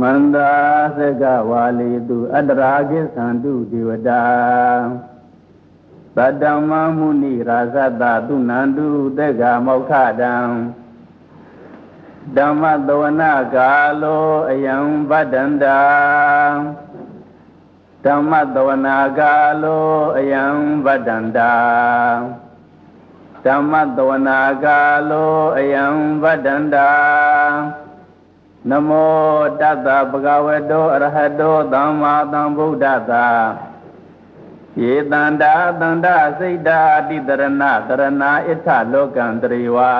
မန္တာသကဝါလီတုအတ္တရာကိသန္တုဒေဝတာသတ္တမမုနိရာဇတသုနန္တုတေကမောက္ခတံဓမ္မသဝနာကာလောအယံဗဒ္ဒန္တာဓမ္မသဝနာကာလောအယံဗဒ္ဒန္တာဓမ္မသဝနာကာလောအယံဗဒ္ဒန္တာ နမောတတ္တဗဂဝတောအရဟတောသမ္မာသမ္ဗုဒ္ဓသာယေတန္တာတန္တာစိတ်တာအတိတရဏတရဏဣထလောကံတရေဝါ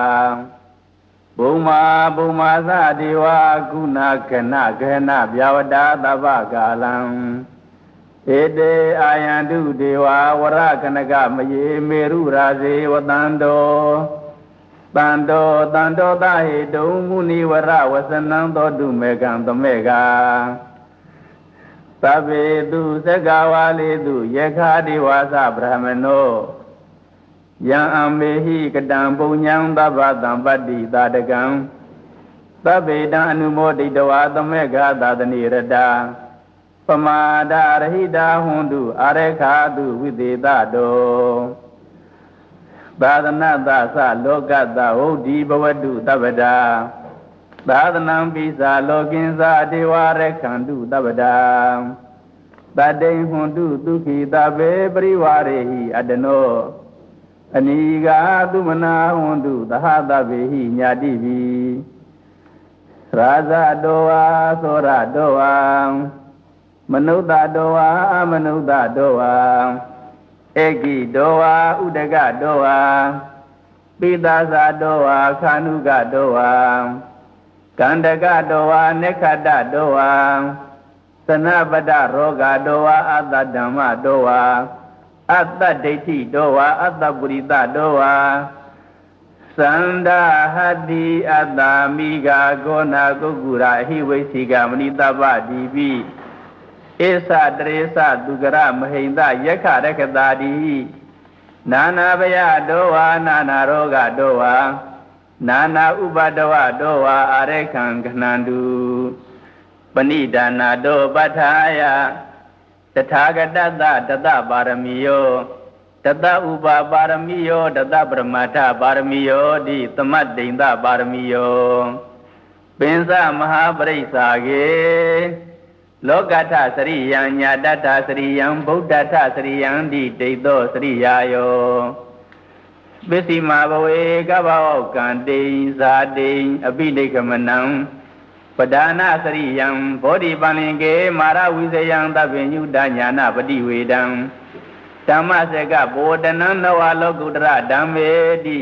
ဘုံမာဘုံမာသဒေဝကုဏကနကနဗျာဝတာသဗ္ဗကာလံဧတေအာယန္တုဒေဝဝရကနကမယေမေရုရာဇေဝတန္တော တန်တောတန်တောသဟေတုံမုနိဝရဝစနံသောတုမေကံသမေကသဗ္ဗေတုသက္ကဝါလေတုယခာတိဝါစဗြဟ္မနောယံအမေဟိကတံပုံညံသဗ္ဗတံပတ္တိသာတကံသဗ္ဗေတံအနုမောဒိတဝါသမေကသာသနိရတာပမာဒရဟိတာဟွန်တုအာရခာတုဝိသေတတော သာသနာသသလောကတဟုတ်ဒီဘဝတုတပ္ပဒါသာသနံပိစာလောကင်းစာဒေဝရခန္တုတပ္ပဒါတတိဟွန်တုဒုက္ခိတဘေပရိဝရေဟိအတနောအနိကာသုမနာဟွန်တုသဟတဗေဟိညာတိပိရာဇတောဝါသောရတောဝါမနုဿတောဝါအမနုဿတောဝါ ဧကိတောဝါဥဒကတောဝါပိသာဇာတောဝါခာနုကတောဝါကန္တကတောဝါနေခတတောဝါသနပတရောဂတောဝါအတ္တဓမ္မတောဝါအတ္တဒိဋ္ဌိတောဝါအတ္တပုရိသတောဝါသန္ဒဟတိအတ္တမိဂာကောနာကုက္ကုရာဟိဝိသိကမဏိတပ္ပဒီပိ ဧသတရေသသူကရမဟိန္ဒယက္ခရကတာတိနာနာဘယတောဝါနာနာရောဂတောဝါနာနာဥပဒဝတောဝါအာရခံခဏန္တုပဏိဒါနာတောပဋ္ဌာယတထာဂတတတတပါရမီယောတတဥပပါရမီယောတတပရမတ္ထပါရမီယောဒီသမတ်တိန်တပါရမီယောပင်စမဟာပရိစ္ဆာကေ လောကထစရိယံညာတတစရိယံဗုဒ္ဓထစရိယံတိဒိဋ္ဌောစရိယာယောပစ္စည်းမာဘဝေကဗ္ဗဝကံတိဇာတိအပိဋိကမနံပဒါနာစရိယံဘောဓိပန္လင်ကေမာရဝိဇယံသဗ္ဗညုတညာနာပတိဝေဒံဓမ္မစကဘောတနံနဝလောကုတရဓမ္မေတိ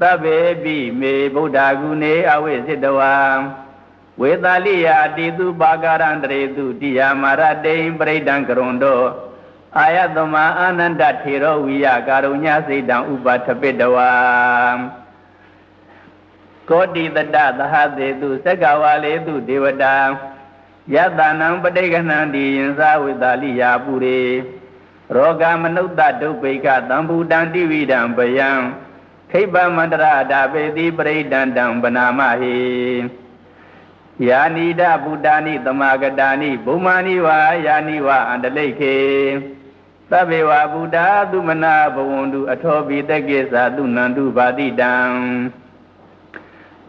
သဗ္ဗေပိမေဗုဒ္ဓဂုဏေအဝိစိတဝံ ဝေသာလိယအတိတုပါကာရံတရေတုတိယမာရတေယပရိဒံကရွန်တောအာယတမအာနန္ဒထေရဝိယကာရုညစိတ်တံဥပါထပိတဝါကောတိတတသဟသေတုသက္ကဝါလေတုဒေဝတာယတနံပဋိကဏံဒီယင်္စာဝေသာလိယပုရေရောဂမနုဿဒုဗ္ဗေကသံဘူတံတိဝိဒံပယံခိဗ္ဗမန္တရာဒပေတိပရိဒန္တံဗနာမဟိ ယာနိဒဗုဒ္ဓာနိသမာဂတာနိဘုမာနိဝါယာနိဝါအန္တလိခေသဗ္ဗေဝဗုဒ္ဓသုမနာဘဝန္တုအထောပိတကိသသုနန္တုဗာတိတံ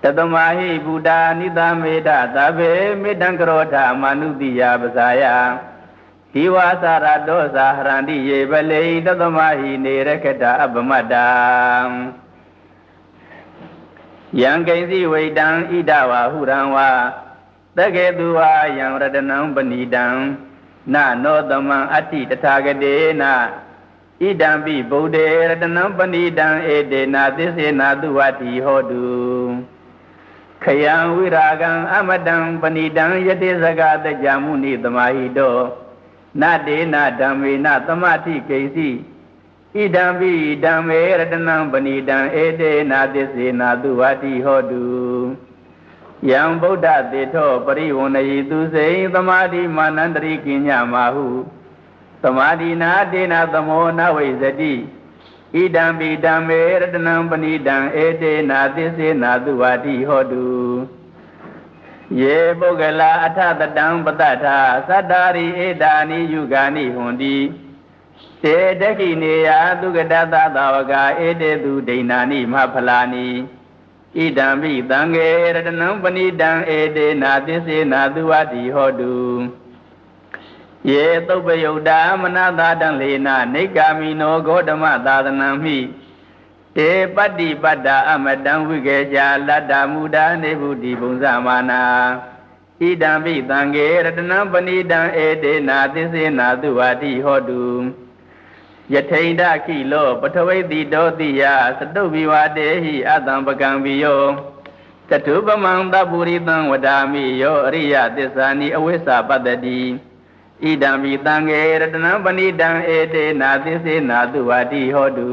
တတမဟိဗုဒ္ဓနိသမေတသဗ္ဗေမေတ္တံကရောဓမာနုတိယပဇာယဒီဝါသရတောဇာဟရန္တိယေပလေတတမဟိနေရခတအပမတ္တံယံကိဉ္စီဝိတံဣဒဝါဟုရံဝါ တကေသူဝါယံရတနံပဏိတံနနောသမံအတ္တိတထာဂတေနဣဒံပိဗုဒ္ဓေရတနံပဏိတံဧတေနသစ္စေနာသူဝတိဟောတုခယံဝိရာဂံအမတံပဏိတံယတိစကတကြမုနိသမာဟိတောနတေနဓမ္မေနသမတိကိဉ္စီဣဒံပိဓမ္မေရတနံပဏိတံဧတေနာသစ္စေနာသူဝတိဟောတု ယံဗုဒ္ဓတေထောပရိဝဏယိသူစိန်သမာဓိမာနန္တရိကိညမာဟုသမာဓိနာတေနသမောနဝိဇတိဣဒံပိဓမ္မေရတနံပဏိတံဧတေနာသစ္စေနာသူဝတိဟောတုယေပုဂ္ဂလာအထတတံပတ္တထာသတ္တာရိဧတာနိယုဂာနိဟွန်တိတေတခိနေယသုကတသသာဝကဧတေသူဒိဏာနိမဖလာနိ ဣဒံပိသံဃေရတနံပဏိတံဧတေနာသစ္စေနာသူဝတိဟောတုယေသုပ္ပယုတ်တာမနတာတံလေနာနေကာမိနောဂေါတမသာသနံမိတေပတ္တိပတ္တာအမတံဝိကေရှာလတ္တမူတာနေဗုတိပုံစမာနာဣဒံပိသံဃေရတနံပဏိတံဧတေနာသစ္စေနာသူဝတိဟောတု ယထိန်ဒခိလောပထဝိတိတောတိယသတုဘိဝတေဟိအတံပကံပိယောတတုပမံတပုရိတံဝဒာမိယောအရိယသစ္စာနိအဝိစ္စာပတ္တိဣဒံပိသံဃေရတနံပဏိတံဧတေနာသစ္စေနာသူဝတိဟောတု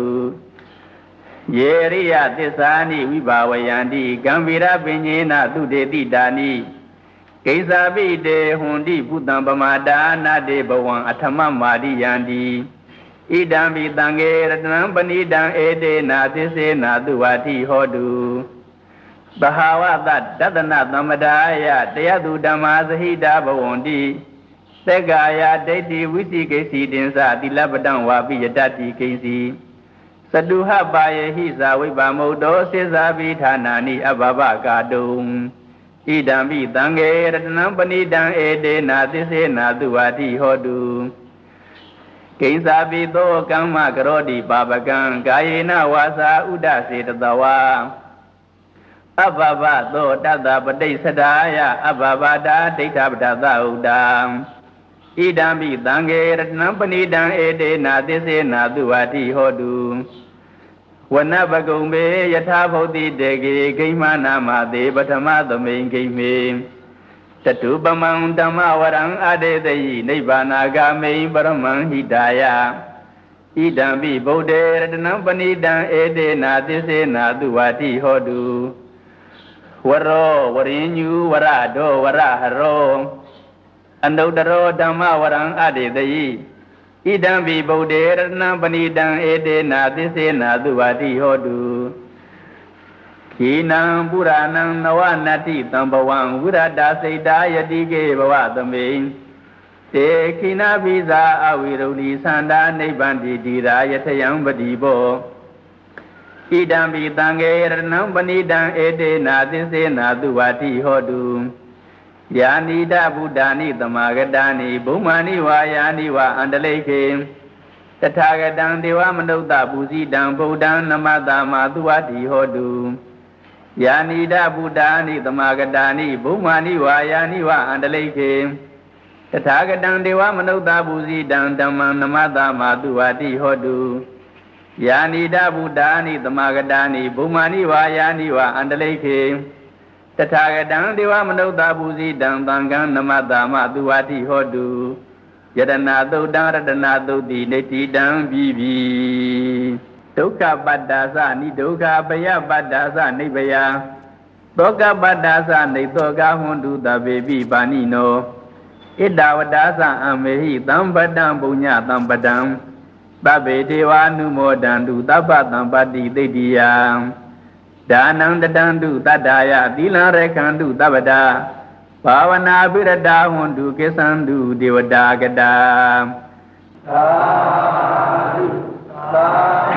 ယေရိယသစ္စာနိဝိဘာဝယန္တိကံဗီရပင်ညေနသုတေတိတာနိကိစ္စာပိတေဟွန်တိပုတံပမာဒါနာတေဘဝံအထမမာရိယန္တိ ဣဒံပိတံဃေရတနံပဏိတံဧတေနာသစ္စေနာသူဝတိဟောတုဘဟာဝတတတနာသမ္မဒါယတရားသူဓမ္မာသဟိတာဘဝန္တိသက္ကာယဒိဋ္ဌိဝိသိကိစီတင်္စသီလပတံဝါပိယတတိကိစီသတုဟပါယေဟိဇာဝိပါမုတ်တောစေဇာပိဌာနာနိအဘဘကာတုံဣဒံပိသံဃေရတနံပဏိတံဧတေနာသစ္စေနာသူဝတိဟောတု ကိဉ္စာပိသောကမ္မကရောတိပါပကံကာယေနဝါစာဥဒစေတတဝါအဘဘသောတတ္တပဋိစ္စဒါယအဘဘတာဒိဋ္ဌပတ္တသဥဒ္ဒံဣဒံပိသံဃေရတနံပဏိတံဧတေနာသစ္စေနာသူဝတိဟောတုဝနပကုံမေယထာဘုတ်တိတေကေဂိမနာမသေးပထမသမိန်ဂိမေ တတုပမံဓမ္မဝရံအတေတယိနိဗ္ဗာနာဂာမိပရမံဟိတာယဣဒံပိဗုဒ္ဓေရတနံပဏိတံဧတေနာသစ္စေနာသူဝတိဟောတုဝရောဝရိညူဝရတောဝရဟရောအနုတ္တရောဓမ္မဝရံအတေတယိဣဒံပိဗုဒ္ဓေရတနံပဏိတံဧတေနာသစ္စေနာသူဝတိဟောတု ခိနံပုရဏံနဝနတ္တိတံဘဝံဝိရတာစိတ်တာယတိကေဘဝသမိန်တေခိနာပိဇာအဝိရုဏီသန္တာနိဗ္ဗန္တိတိရာယထယံပတိဘောဣဒံပိတံဃေရတနံပဏိတံဧတေနာသစ္စေနာသူဝတိဟောတုယာနိဒဗုဒ္ဓာနိသမာဂတာနိဘုံမာနိဝါယာနိဝအန္တလိခေတထာဂတံဒေဝမနုဿပူဇိတံဗုဒ္ဓံနမတမာသူဝတိဟောတု ယာနိဒဗုဒ္ဓာနိသမာဂတာနိဘုံမာနိဝါယာနိဝအန္တလိခေတထာဂတံဒေဝမနုဿပူဇိတံဓမ္မံနမတမာသူဝတိဟောတုယာနိဒဗုဒ္ဓာနိသမာဂတာနိဘုံမာနိဝါယာနိဝအန္တလိခေတထာဂတံဒေဝမနုဿပူဇိတံသံဃံနမတမသူဝတိဟောတုယတနာသုတ်တံရတနာသုတ်တိနေတိတံပြီးပြီ ဒုက္ခပတ္တာသနိဒုက္ခပယပတ္တာသနိဗယသောကပတ္တာသနေသောကဟွန်တုတပေပိပါဏိနောဣဒဝတ္တာသအမေဟိသံပတံပုညသံပတံသဗ္ဗေဒေဝ ानु မောဒန္တုသဗ္ဗတံပတ္တိသိတ္တိယဒါနံတတံတုတတ္တာယသီလရခန္တုသဗ္ဗတာဘာဝနာပိရတာဟွန်တုကိသံတုဒေဝတာကတာသာဓုသာ